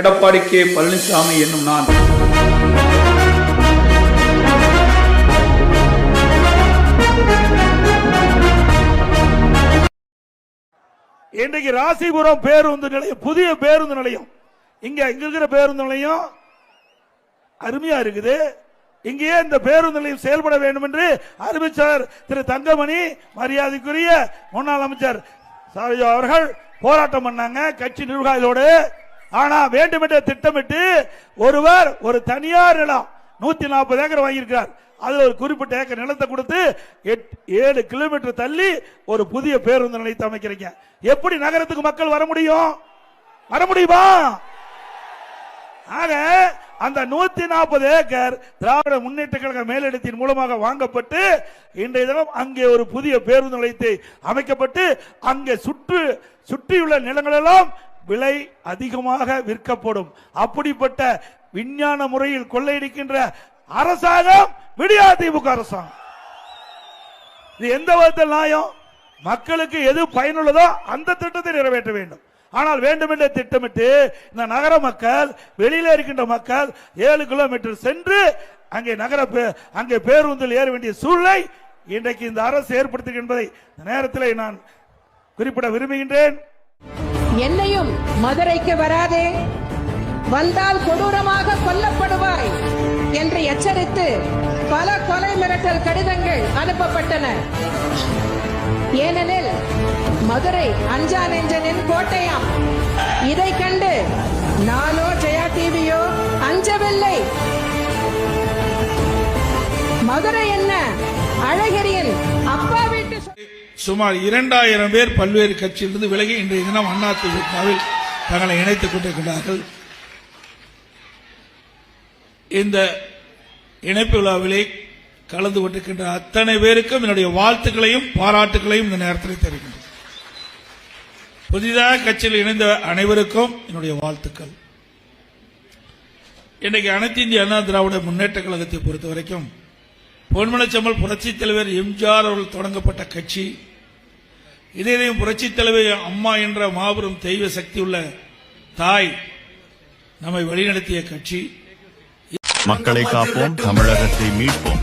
Edappadi K Palaniswami என்னும் நான். இன்றைக்கு ராசிபுரம் பேருந்து நிலையம் புதிய பேருந்து நிலையம். இங்க இங்க இருக்கிற பேருந்து நிலையம் அருமையா இருக்குது. இங்கேயே இந்த பேருந்து நிலையம் செயல்பட வேண்டும் என்று அறிவிச்சார் திரு தங்கமணி மரியாதைக்குரிய முன்னாள் அமைச்சர் சாரஜா அவர்கள். போராட்டம் பண்ணாங்க. கட்சி நிர்வாகிகளோடு ஆனா வேண்டுமென்றே திட்டமிட்டு ஒருவர் ஒரு தனியார் நிலம் நூத்தி நாற்பது ஏக்கர் வாங்கியிருக்கிறார். அதுல ஒரு குறிப்பிட்ட ஏக்கர் நிலத்தை கொடுத்து எட்- ஏழு கிலோமீட்டர் தள்ளி ஒரு புதிய பேருந்து நிலையத்தை அமைக்கிறீங்க. எப்படி நகரத்துக்கு மக்கள் வர முடியும்? வர முடியுமா? ஆக அந்த நூத்தி நாற்பது ஏக்கர் திராவிட முன்னேற்ற கழக மேலிடத்தின் மூலமாக வாங்கப்பட்டு இன்றைய தினம் அங்கே ஒரு புதிய பேருந்து நிலையத்தை அமைக்கப்பட்டு அங்கே சுற்று சுற்றியுள்ள நிலங்கள் எல்லாம் விலை அதிகமாக விற்கப்படும். அப்படிப்பட்ட விஞ்ஞான முறையில் கொள்ளையடிக்கின்ற அரசாங்கம் விடியா திமுக அரசாங்கம். இது எந்த விதத்தில் நியாயம்? மக்களுக்கு எது பயனுள்ளதோ அந்த திட்டத்தை நிறைவேற்ற வேண்டும். ஆனால் வேண்டுமென்றே திட்டமிட்டு இந்த நகர மக்கள் வெளியில இருக்கின்ற மக்கள் ஏழு கிலோமீட்டர் சென்று அங்கே நகர அங்கே பேருந்தில் ஏற வேண்டிய சூழ்நிலை இன்றைக்கு இந்த அரசு ஏற்படுத்துகின்றதை. இந்த நேரத்தில் நான் குறிப்பிட விரும்புகின்றேன். என்னையும் மதுரைக்கு வராதே. வந்தால் கொடூரமாக கொல்லப்படுவாய் என்று எச்சரித்து பல கொலை மிரட்டல் கடிதங்கள் அனுப்பப்பட்டன. ஏனெனில் மதுரை அஞ்சா நெஞ்சனின் கோட்டையாம். இதை கண்டு நானோ ஜெயா டிவியோ அஞ்சவில்லை. மதுரை என்ன அழகிரியின் சுமார் இரண்டாயிரம் பேர் பல்வேறு கட்சியிலிருந்து விலகி இன்றைய தினம் அதிமுகவில் தங்களை இணைத்துக் கொண்டிருக்கிறார்கள். இந்த இணைப்பு விழாவிலே கலந்து கொண்டிருக்கின்ற அத்தனை பேருக்கும் என்னுடைய வாழ்த்துக்களையும் பாராட்டுகளையும் இந்த நேரத்தில் தெரிவிக்கின்றேன் புதிதாக கட்சியில் இணைந்த அனைவருக்கும் என்னுடைய வாழ்த்துக்கள். இன்றைக்கு அனைத்து இந்திய அண்ணா திராவிட முன்னேற்ற கழகத்தை பொறுத்த வரைக்கும் பொன்மனச்சம்மல் புரட்சித் தலைவர் எம்ஜிஆர் அவர்கள் தொடங்கப்பட்ட கட்சி. இதயம் புரட்சித் தலைவர் அம்மா என்ற மாபெரும் தெய்வ சக்தி உள்ள தாய் நம்மை வழிநடத்திய கட்சி. மக்களை காப்போம் தமிழகத்தை மீட்போம்.